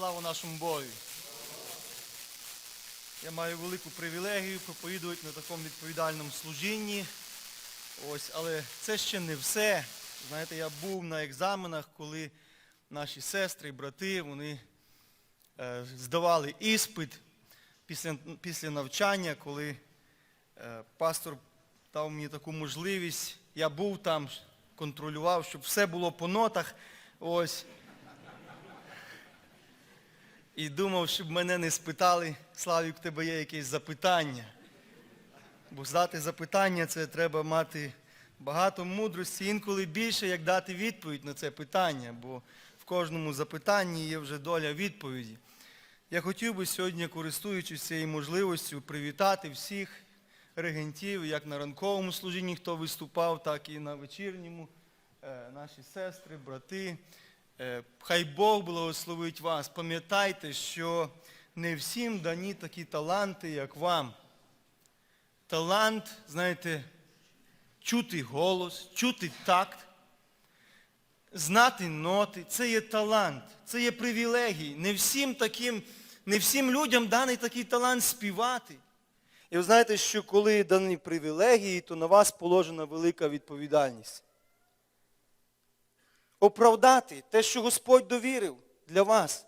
Слава нашому Богу! Я маю велику привілегію проповідувати на такому відповідальному служінні. Ось, але це ще не все. Знаєте, я був на екзаменах, коли наші сестри і брати вони е, здавали іспит після, після навчання, коли е, пастор дав мені таку можливість. Я був там, контролював, щоб все було по нотах. Ось. І думав, щоб мене не спитали, Славік, в тебе є якесь запитання. Бо здати запитання це треба мати багато мудрості, інколи більше, як дати відповідь на це питання, бо в кожному запитанні є вже доля відповіді. Я хотів би сьогодні, користуючись цією можливістю, привітати всіх регентів, як на ранковому служінні, хто виступав, так і на вечірньому, Е, наші сестри, брати. Е, Хай Бог благословить вас. Пам'ятайте, що не всім дані такі таланти, як вам. Талант, знаєте, чути голос, чути такт, знати ноти це є талант, це є привілегій. Не всім таким, не всім людям даний такий талант співати. І ви знаєте, що коли дані привілегії, то на вас положена велика відповідальність. Оправдати те, що Господь довірив для вас.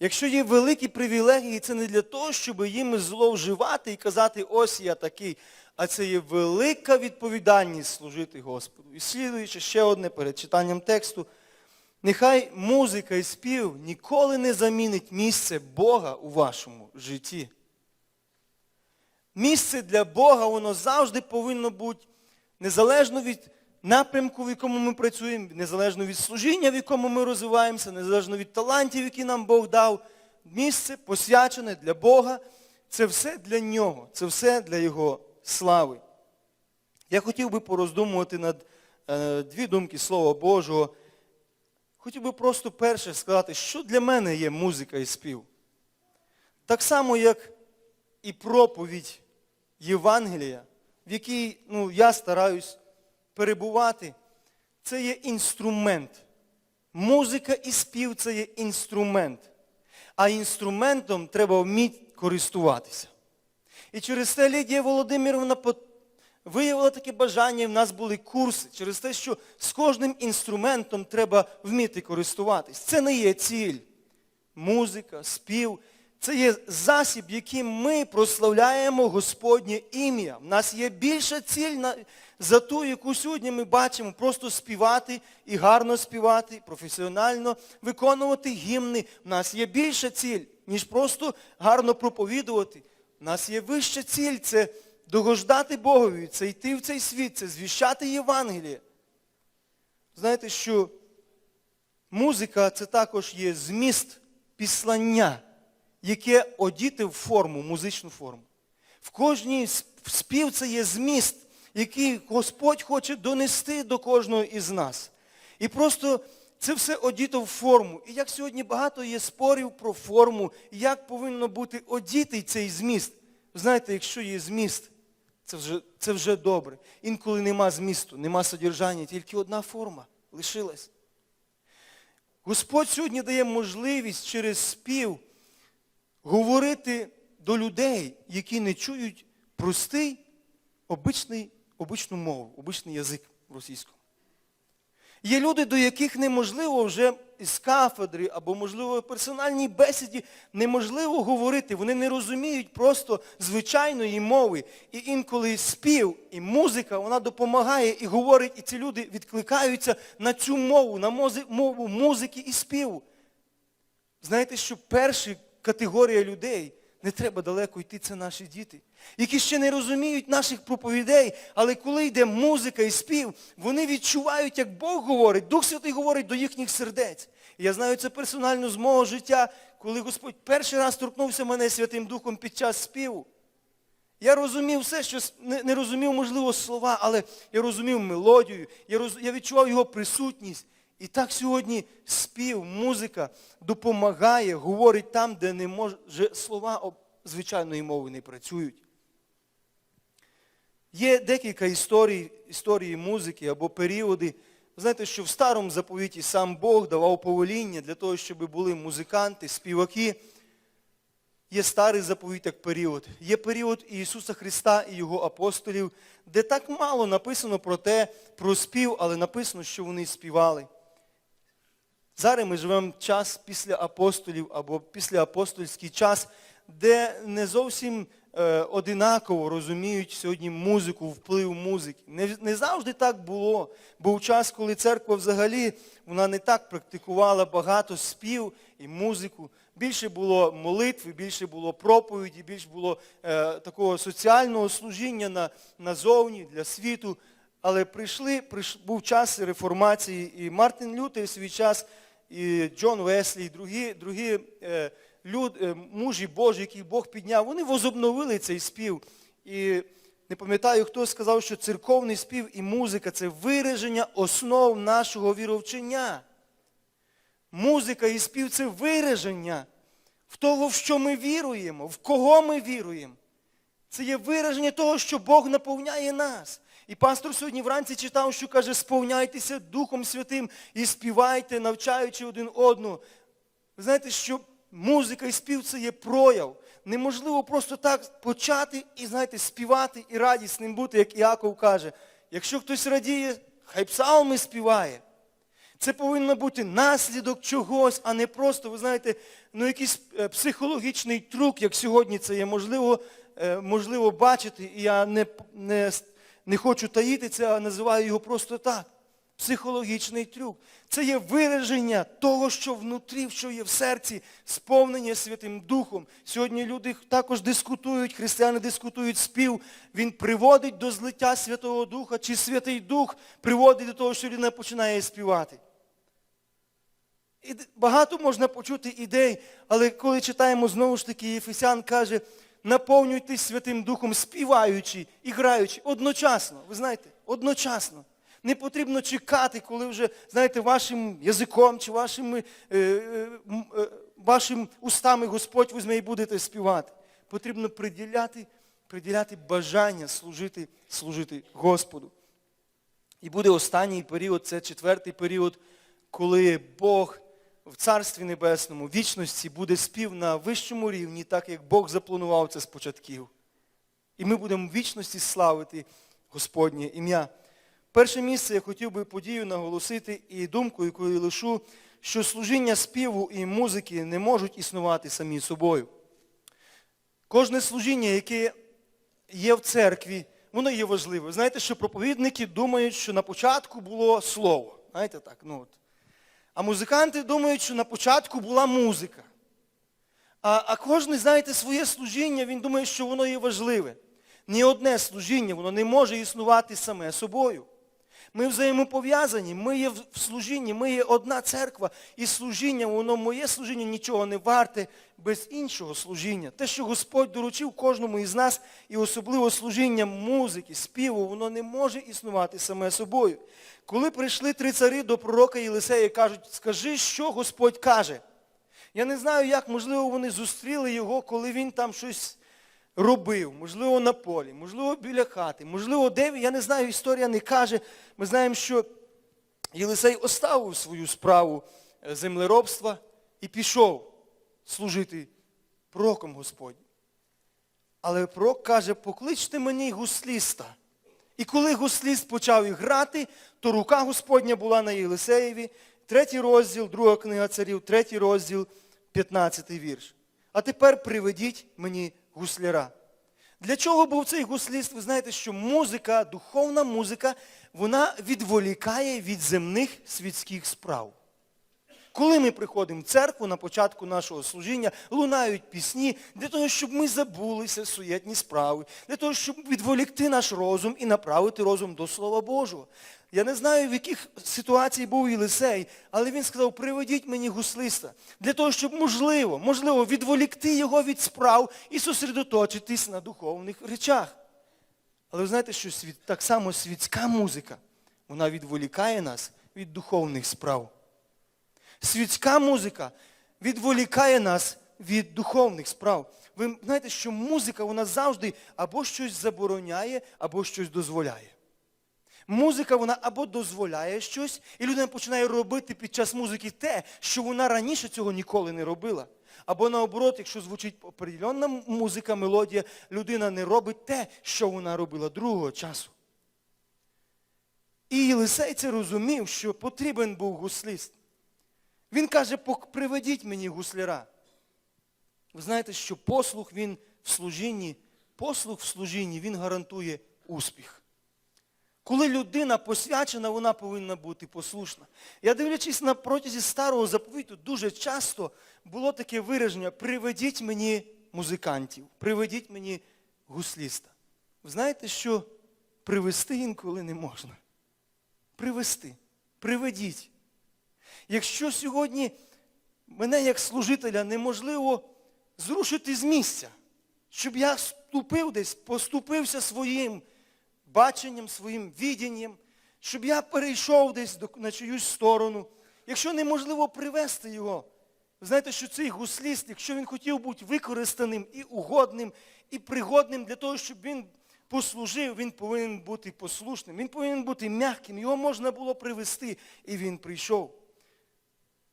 Якщо є великі привілегії, це не для того, щоб їм зловживати і казати, ось я такий, а це є велика відповідальність служити Господу. І слідуючи ще одне перед читанням тексту, нехай музика і спів ніколи не замінить місце Бога у вашому житті. Місце для Бога, воно завжди повинно бути незалежно від напрямку, в якому ми працюємо, незалежно від служіння, в якому ми розвиваємося, незалежно від талантів, які нам Бог дав. Місце посвячене для Бога. Це все для Нього, це все для Його слави. Я хотів би пороздумувати над е, дві думки Слова Божого. Хотів би просто перше сказати, що для мене є музика і спів. Так само, як і проповідь Євангелія, в якій ну, я стараюсь перебувати, це є інструмент. Музика і спів це є інструмент. А інструментом треба вміти користуватися. І через те Лідія Володимирівна виявила таке бажання, і в нас були курси, через те, що з кожним інструментом треба вміти користуватись. Це не є ціль. Музика, спів. Це є засіб, яким ми прославляємо Господнє ім'я. У нас є більша ціль за ту, яку сьогодні ми бачимо, просто співати і гарно співати, професіонально виконувати гімни. У нас є більша ціль, ніж просто гарно проповідувати. У нас є вища ціль це догождати Богові, це йти в цей світ, це звіщати Євангеліє. Знаєте, що музика це також є зміст післання яке одіти в форму, музичну форму. В кожній спів це є зміст, який Господь хоче донести до кожного із нас. І просто це все одіто в форму. І як сьогодні багато є спорів про форму, як повинно бути одітий цей зміст. Знаєте, якщо є зміст, це вже, це вже добре. Інколи нема змісту, нема содержання, тільки одна форма лишилась. Господь сьогодні дає можливість через спів говорити до людей, які не чують простий, обичний, обичну мову, обичний язик російського. Є люди, до яких неможливо вже з кафедри або, можливо, в персональній бесіді неможливо говорити. Вони не розуміють просто звичайної мови. І інколи спів і музика, вона допомагає і говорить, і ці люди відкликаються на цю мову, на мову музики і співу. Знаєте, що перший категорія людей, не треба далеко йти, це наші діти, які ще не розуміють наших проповідей, але коли йде музика і спів, вони відчувають, як Бог говорить, Дух Святий говорить до їхніх сердець. Я знаю це персонально з мого життя, коли Господь перший раз торкнувся мене Святим Духом під час співу. Я розумів все, що не, розумів, можливо, слова, але я розумів мелодію, я відчував його присутність. І так сьогодні спів, музика допомагає, говорить там, де не може, слова звичайної мови не працюють. Є декілька історій, історії музики або періоди. Ви знаєте, що в старому заповіті сам Бог давав повеління для того, щоб були музиканти, співаки. Є старий заповіт як період. Є період Ісуса Христа і Його апостолів, де так мало написано про те, про спів, але написано, що вони співали. Зараз ми живемо час після апостолів або після апостольський час, де не зовсім е, одинаково розуміють сьогодні музику, вплив музики. Не, не завжди так було. Був час, коли церква взагалі вона не так практикувала багато спів і музику. Більше було молитви, більше було проповіді, більше було е, такого соціального служіння на, назовні для світу. Але прийшли, прийш, був час реформації, і Мартин Лютер в свій час, і Джон Веслі, і другі, другі е, люд, е, мужі Божі, яких Бог підняв, вони возобновили цей спів. І не пам'ятаю, хто сказав, що церковний спів і музика це вираження основ нашого віровчення. Музика і спів це вираження в того, в що ми віруємо, в кого ми віруємо. Це є вираження того, що Бог наповняє нас. І пастор сьогодні вранці читав, що каже, сповняйтеся Духом Святим і співайте, навчаючи один одного. Ви знаєте, що музика і спів це є прояв. Неможливо просто так почати і, знаєте, співати і радісним бути, як Іаков каже. Якщо хтось радіє, хай псалми співає. Це повинно бути наслідок чогось, а не просто, ви знаєте, ну якийсь е, психологічний трюк, як сьогодні це є можливо, е, можливо бачити, і я не, не, не хочу таїти це, а називаю його просто так. Психологічний трюк. Це є вираження того, що внутрі, що є в серці, сповнення Святим Духом. Сьогодні люди також дискутують, християни дискутують спів. Він приводить до злиття Святого Духа, чи Святий Дух приводить до того, що людина починає співати. І багато можна почути ідей, але коли читаємо знову ж таки, Єфесян каже, наповнюйтесь Святим Духом, співаючи і граючи одночасно. Ви знаєте, одночасно. Не потрібно чекати, коли вже, знаєте, вашим язиком чи вашими, е, е, е, вашим устами Господь візьме і будете співати. Потрібно приділяти, приділяти бажання служити, служити Господу. І буде останній період, це четвертий період, коли Бог в Царстві Небесному, вічності буде спів на вищому рівні, так як Бог запланував це з початків. І ми будемо в вічності славити Господнє ім'я. Перше місце я хотів би подію наголосити і думку, яку я лишу, що служіння співу і музики не можуть існувати самі собою. Кожне служіння, яке є в церкві, воно є важливе. Знаєте, що проповідники думають, що на початку було слово. Знаєте так, ну от. А музиканти думають, що на початку була музика. А, а кожен, знаєте, своє служіння, він думає, що воно є важливе. Ні одне служіння, воно не може існувати саме собою. Ми взаємопов'язані, ми є в служінні, ми є одна церква, і служіння, воно моє служіння нічого не варте без іншого служіння. Те, що Господь доручив кожному із нас, і особливо служіння музики, співу, воно не може існувати саме собою. Коли прийшли три цари до пророка Єлисея і кажуть, скажи, що Господь каже. Я не знаю, як, можливо, вони зустріли його, коли він там щось робив, можливо, на полі, можливо, біля хати, можливо, де, я не знаю, історія не каже. Ми знаємо, що Єлисей оставив свою справу е, землеробства і пішов служити пророком Господнім. Але пророк каже, покличте мені гусліста. І коли гусліст почав і грати, то рука Господня була на Єлисеєві. Третій розділ, друга книга царів, третій розділ, 15 вірш. А тепер приведіть мені гусляра. Для чого був цей гусліст? Ви знаєте, що музика, духовна музика, вона відволікає від земних світських справ. Коли ми приходимо в церкву на початку нашого служіння, лунають пісні для того, щоб ми забулися суєтні справи, для того, щоб відволікти наш розум і направити розум до Слова Божого. Я не знаю, в яких ситуацій був Єлисей, але він сказав, приведіть мені гуслиста, для того, щоб можливо, можливо, відволікти його від справ і зосередоточитись на духовних речах. Але ви знаєте, що так само світська музика, вона відволікає нас від духовних справ. Світська музика відволікає нас від духовних справ. Ви знаєте, що музика вона завжди або щось забороняє, або щось дозволяє. Музика вона або дозволяє щось, і людина починає робити під час музики те, що вона раніше цього ніколи не робила. Або наоборот, якщо звучить определенна музика, мелодія, людина не робить те, що вона робила другого часу. І Єлисей це розумів, що потрібен був гусліст. Він каже, приведіть мені гусляра. Ви знаєте, що послух він в служінні, послух в служінні, він гарантує успіх. Коли людина посвячена, вона повинна бути послушна. Я дивлячись на протязі старого заповіту, дуже часто було таке вираження приведіть мені музикантів, приведіть мені гусліста. Ви знаєте, що привести інколи не можна. Привести. Приведіть. Якщо сьогодні мене як служителя неможливо зрушити з місця, щоб я ступив десь, поступився своїм баченням, своїм відінням, щоб я перейшов десь на чиюсь сторону. Якщо неможливо привести його, ви знаєте, що цей гусліст, якщо він хотів бути використаним і угодним, і пригодним для того, щоб він послужив, він повинен бути послушним, він повинен бути м'яким, його можна було привести, і він прийшов.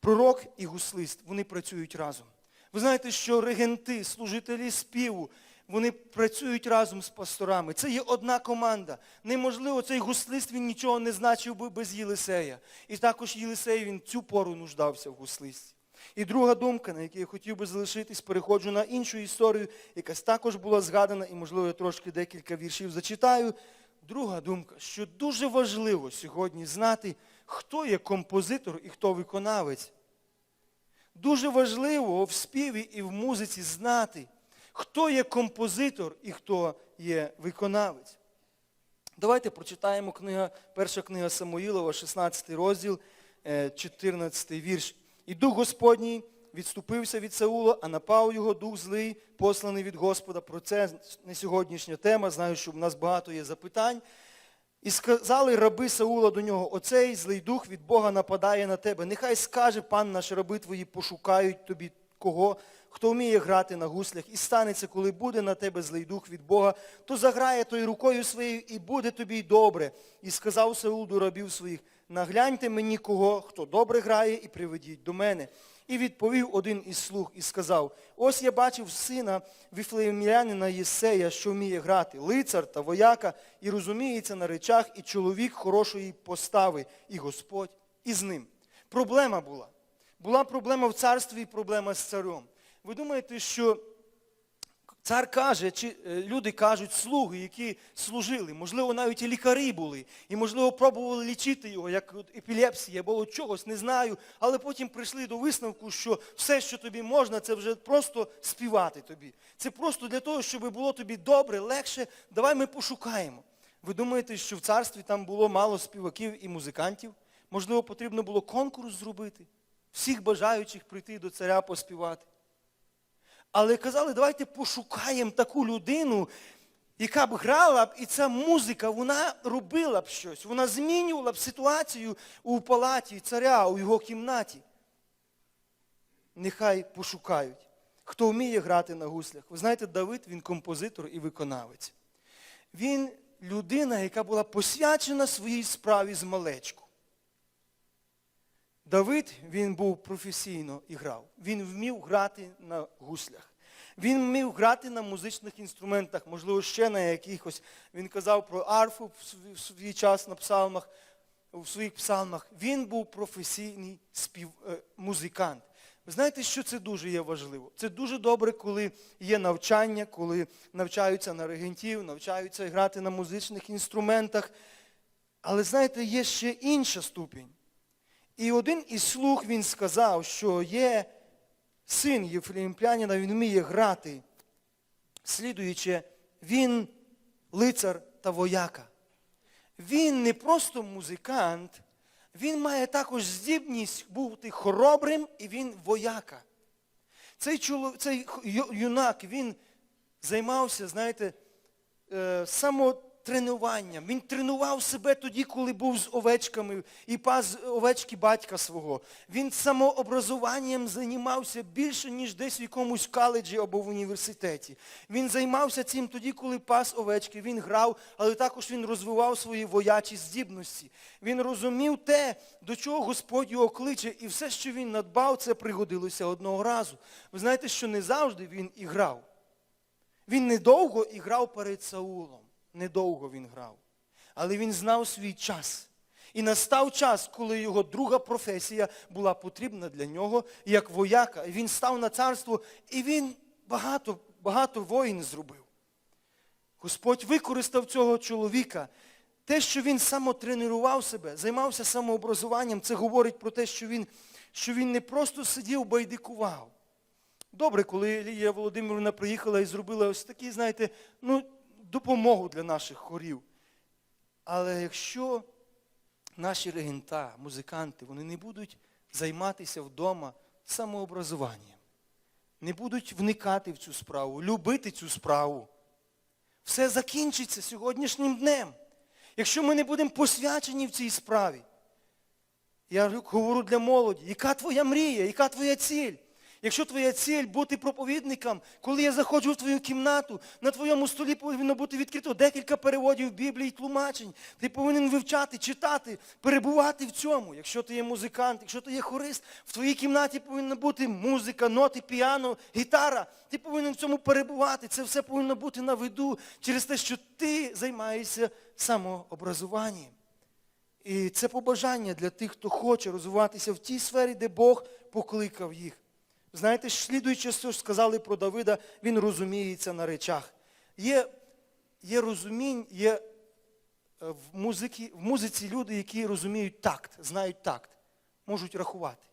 Пророк і гуслист, вони працюють разом. Ви знаєте, що регенти, служителі співу, вони працюють разом з пасторами. Це є одна команда. Неможливо, цей гуслист він нічого не значив би без Єлисея. І також Єлисей він цю пору нуждався в гуслисті. І друга думка, на якій я хотів би залишитись, переходжу на іншу історію, якась також була згадана, і, можливо, я трошки декілька віршів зачитаю. Друга думка, що дуже важливо сьогодні знати, хто є композитор і хто виконавець. Дуже важливо в співі і в музиці знати, хто є композитор і хто є виконавець. Давайте прочитаємо книга, перша книга Самуїлова, 16 розділ, е, 14 вірш. І дух Господній відступився від Саула, а напав його дух злий, посланий від Господа. Про це не сьогоднішня тема. Знаю, що в нас багато є запитань. І сказали раби Саула до нього, оцей злий дух від Бога нападає на тебе. Нехай скаже пан наш раби твої, пошукають тобі кого, хто вміє грати на гуслях. І станеться, коли буде на тебе злий дух від Бога, то заграє той рукою своєю, і буде тобі й добре. І сказав Саул до рабів своїх, нагляньте мені кого, хто добре грає, і приведіть до мене. І відповів один із слуг і сказав, ось я бачив сина віфлеємлянина Єсея, що вміє грати, лицар та вояка, і розуміється на речах, і чоловік хорошої постави, і Господь із ним. Проблема була. Була проблема в царстві і проблема з царем. Ви думаєте, що Цар каже, чи е, люди кажуть, слуги, які служили, можливо, навіть і лікарі були, і, можливо, пробували лічити його, як епілепсія або чогось, не знаю, але потім прийшли до висновку, що все, що тобі можна, це вже просто співати тобі. Це просто для того, щоб було тобі добре, легше, давай ми пошукаємо. Ви думаєте, що в царстві там було мало співаків і музикантів? Можливо, потрібно було конкурс зробити, всіх бажаючих прийти до царя поспівати. Але казали, давайте пошукаємо таку людину, яка б грала б, і ця музика, вона робила б щось, вона змінювала б ситуацію у палаті царя, у його кімнаті. Нехай пошукають, хто вміє грати на гуслях. Ви знаєте, Давид, він композитор і виконавець. Він людина, яка була посвячена своїй справі з малечку. Давид, він був професійно і грав. Він вмів грати на гуслях. Він вмів грати на музичних інструментах, можливо, ще на якихось. Він казав про арфу в свій- час на псалмах, у своїх псалмах. Він був професійний спів, е, музикант. Ви знаєте, що це дуже є важливо? Це дуже добре, коли є навчання, коли навчаються на регентів, навчаються грати на музичних інструментах. Але знаєте, є ще інша ступінь. І один із слуг він сказав, що є син Єфремплянина, він вміє грати. Слідуючи, він лицар та вояка. Він не просто музикант, він має також здібність бути хоробрим і він вояка. Цей, чолов... Цей юнак, він займався, знаєте, е, тренуванням. Він тренував себе тоді, коли був з овечками і пас овечки батька свого. Він самообразуванням займався більше, ніж десь в якомусь коледжі або в університеті. Він займався цим тоді, коли пас овечки. Він грав, але також він розвивав свої воячі здібності. Він розумів те, до чого Господь його кличе, і все, що він надбав, це пригодилося одного разу. Ви знаєте, що не завжди він і грав. Він недовго і грав перед Саулом. Недовго він грав. Але він знав свій час. І настав час, коли його друга професія була потрібна для нього, як вояка. І він став на царство, і він багато, багато воїн зробив. Господь використав цього чоловіка. Те, що він самотренував себе, займався самообразуванням, це говорить про те, що він, що він не просто сидів, байдикував. Добре, коли Лілія Володимирівна приїхала і зробила ось такі, знаєте, ну, допомогу для наших хорів. Але якщо наші регента, музиканти, вони не будуть займатися вдома самообразуванням, не будуть вникати в цю справу, любити цю справу, все закінчиться сьогоднішнім днем. Якщо ми не будемо посвячені в цій справі, я говорю для молоді, яка твоя мрія, яка твоя ціль? Якщо твоя ціль бути проповідником, коли я заходжу в твою кімнату, на твоєму столі повинно бути відкрито декілька переводів Біблії і тлумачень. Ти повинен вивчати, читати, перебувати в цьому. Якщо ти є музикант, якщо ти є хорист, в твоїй кімнаті повинна бути музика, ноти, піано, гітара. Ти повинен в цьому перебувати. Це все повинно бути на виду через те, що ти займаєшся самообразуванням. І це побажання для тих, хто хоче розвиватися в тій сфері, де Бог покликав їх. Знаєте, слідуючи, що ж сказали про Давида, він розуміється на речах. Є, є розумінь, є е, в, музиці, в музиці люди, які розуміють такт, знають такт, можуть рахувати.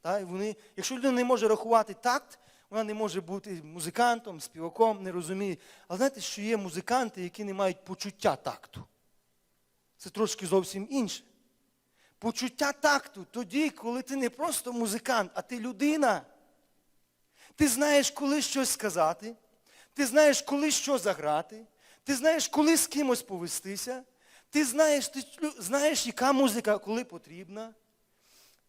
Та? І вони, якщо людина не може рахувати такт, вона не може бути музикантом, співаком, не розуміє. Але знаєте, що є музиканти, які не мають почуття такту. Це трошки зовсім інше. Почуття такту тоді, коли ти не просто музикант, а ти людина. Ти знаєш, коли щось сказати, ти знаєш, коли що заграти, ти знаєш, коли з кимось повестися, ти знаєш, ти знаєш, яка музика коли потрібна.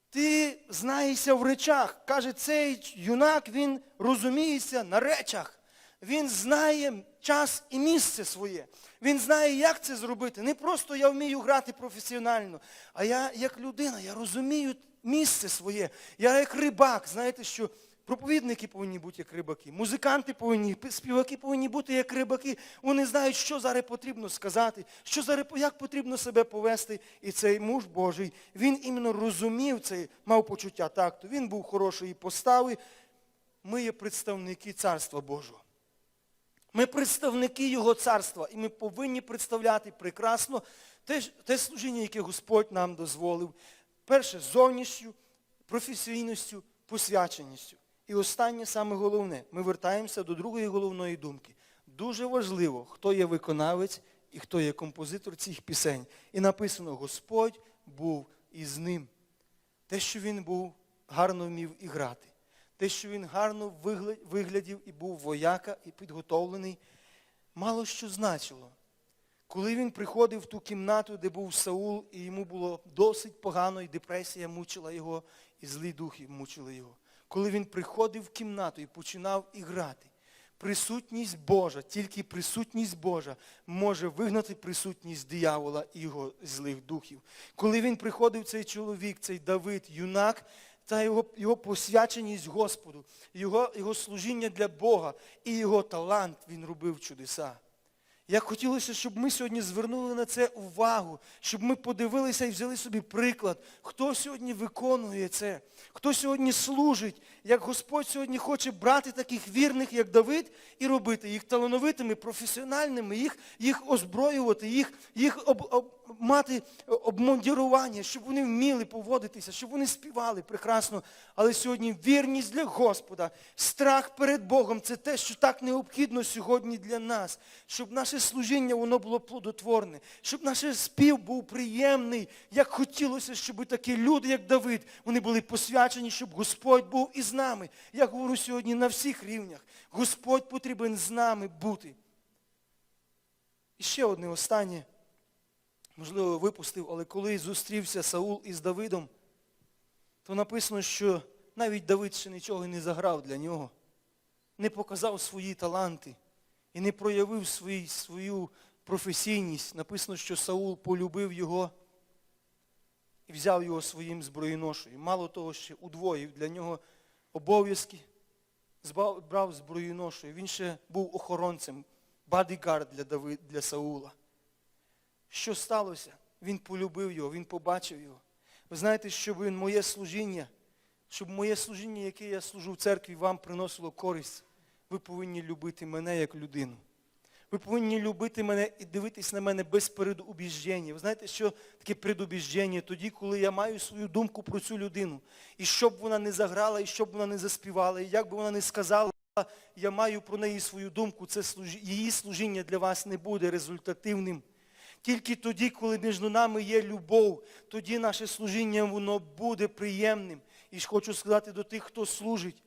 Ти знаєшся в речах. Каже, цей юнак, він розуміється на речах. Він знає час і місце своє. Він знає, як це зробити. Не просто я вмію грати професіонально, а я як людина, я розумію місце своє. Я як рибак, знаєте, що проповідники повинні бути як рибаки, музиканти повинні, співаки повинні бути як рибаки. Вони знають, що зараз потрібно сказати, що зараз, як потрібно себе повести. І цей муж Божий, він іменно розумів це, мав почуття такту. Він був хорошої постави. Ми є представники Царства Божого. Ми представники Його царства, і ми повинні представляти прекрасно те, те служіння, яке Господь нам дозволив. Перше, зовнішню, професійністю, посвяченістю. І останнє, саме головне, ми вертаємося до другої головної думки. Дуже важливо, хто є виконавець і хто є композитор цих пісень. І написано, Господь був із ним. Те, що він був, гарно вмів і грати те, що він гарно виглядів і був вояка, і підготовлений, мало що значило. Коли він приходив в ту кімнату, де був Саул, і йому було досить погано, і депресія мучила його, і злі духи мучили його. Коли він приходив в кімнату і починав іграти, присутність Божа, тільки присутність Божа може вигнати присутність диявола і його злих духів. Коли він приходив, цей чоловік, цей Давид, юнак, та його його посвяченість Господу, його його служіння для Бога і його талант він робив чудеса. Як хотілося, щоб ми сьогодні звернули на це увагу, щоб ми подивилися і взяли собі приклад, хто сьогодні виконує це, хто сьогодні служить, як Господь сьогодні хоче брати таких вірних, як Давид, і робити їх талановитими, професіональними, їх їх озброювати, їх їх об, об, мати обмундірування, щоб вони вміли поводитися, щоб вони співали прекрасно. Але сьогодні вірність для Господа, страх перед Богом це те, що так необхідно сьогодні для нас, щоб наше служіння воно було плодотворне, щоб наш спів був приємний, як хотілося, щоб такі люди, як Давид, вони були посвячені, щоб Господь був із нами. Я говорю сьогодні на всіх рівнях. Господь потрібен з нами бути. І ще одне останнє, можливо, випустив, але коли зустрівся Саул із Давидом, то написано, що навіть Давид ще нічого не заграв для нього, не показав свої таланти і не проявив свої, свою професійність. Написано, що Саул полюбив його і взяв його своїм зброєношою. Мало того, ще удвоїв для нього обов'язки, брав зброєношою. Він ще був охоронцем, бадігард для, Давид, для Саула. Що сталося? Він полюбив його, він побачив його. Ви знаєте, щоб моє служіння, щоб моє служіння, яке я служу в церкві, вам приносило користь, ви повинні любити мене як людину. Ви повинні любити мене і дивитись на мене без передубіждення. Ви знаєте, що таке предубіждення? Тоді, коли я маю свою думку про цю людину. І щоб вона не заграла, і щоб вона не заспівала, і як би вона не сказала, я маю про неї свою думку, це служі... її служіння для вас не буде результативним. Тільки тоді, коли між нами є любов, тоді наше служіння воно буде приємним. І ж хочу сказати до тих, хто служить.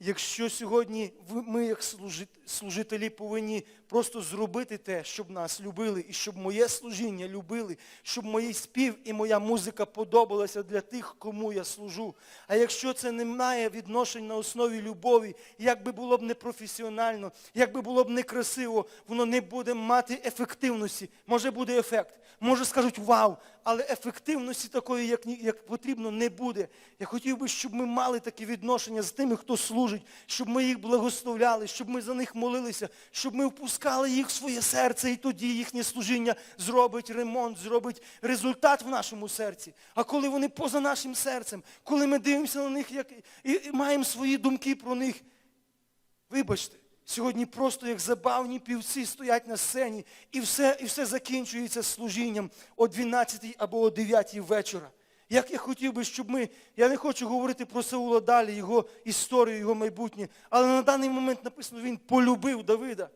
Якщо сьогодні ми, як служи- служителі, повинні просто зробити те, щоб нас любили, і щоб моє служіння любили, щоб мій спів і моя музика подобалася для тих, кому я служу. А якщо це не має відношень на основі любові, як би було б непрофесіонально, як би було б некрасиво, воно не буде мати ефективності. Може буде ефект, може скажуть вау, але ефективності такої, як, як потрібно, не буде. Я хотів би, щоб ми мали таке відношення з тими, хто служить, щоб ми їх благословляли, щоб ми за них молилися, щоб ми впускали їх в своє серце, і тоді їхнє служіння зробить ремонт, зробить результат в нашому серці. А коли вони поза нашим серцем, коли ми дивимося на них як, і маємо свої думки про них, Вибачте, сьогодні просто як забавні півці стоять на сцені, і все, і все закінчується служінням о 12 або о 9 вечора. Як я хотів би, щоб ми, я не хочу говорити про Саула далі, його історію, його майбутнє, але на даний момент написано, він полюбив Давида.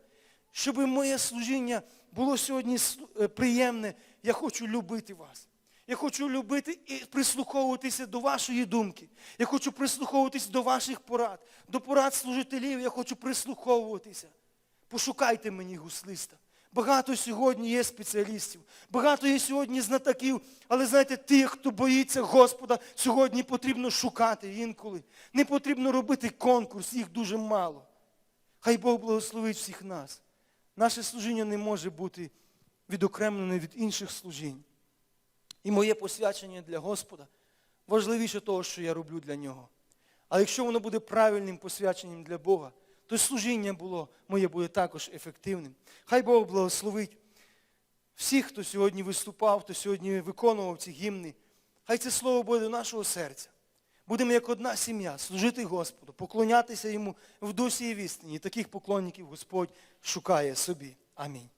Щоб моє служіння було сьогодні е, приємне, я хочу любити вас. Я хочу любити і прислуховуватися до вашої думки. Я хочу прислуховуватися до ваших порад, до порад служителів. Я хочу прислуховуватися. Пошукайте мені гуслиста. Багато сьогодні є спеціалістів, багато є сьогодні знатоків, але знаєте, тих, хто боїться Господа, сьогодні потрібно шукати інколи. Не потрібно робити конкурс, їх дуже мало. Хай Бог благословить всіх нас. Наше служіння не може бути відокремлене від інших служінь. І моє посвячення для Господа важливіше того, що я роблю для нього. Але якщо воно буде правильним посвяченням для Бога, то служіння було, моє буде також ефективним. Хай Бог благословить всіх, хто сьогодні виступав, хто сьогодні виконував ці гімни. Хай це слово буде до нашого серця. Будемо як одна сім'я служити Господу, поклонятися Йому в дусі і в істині. Таких поклонників Господь шукає собі. Амінь.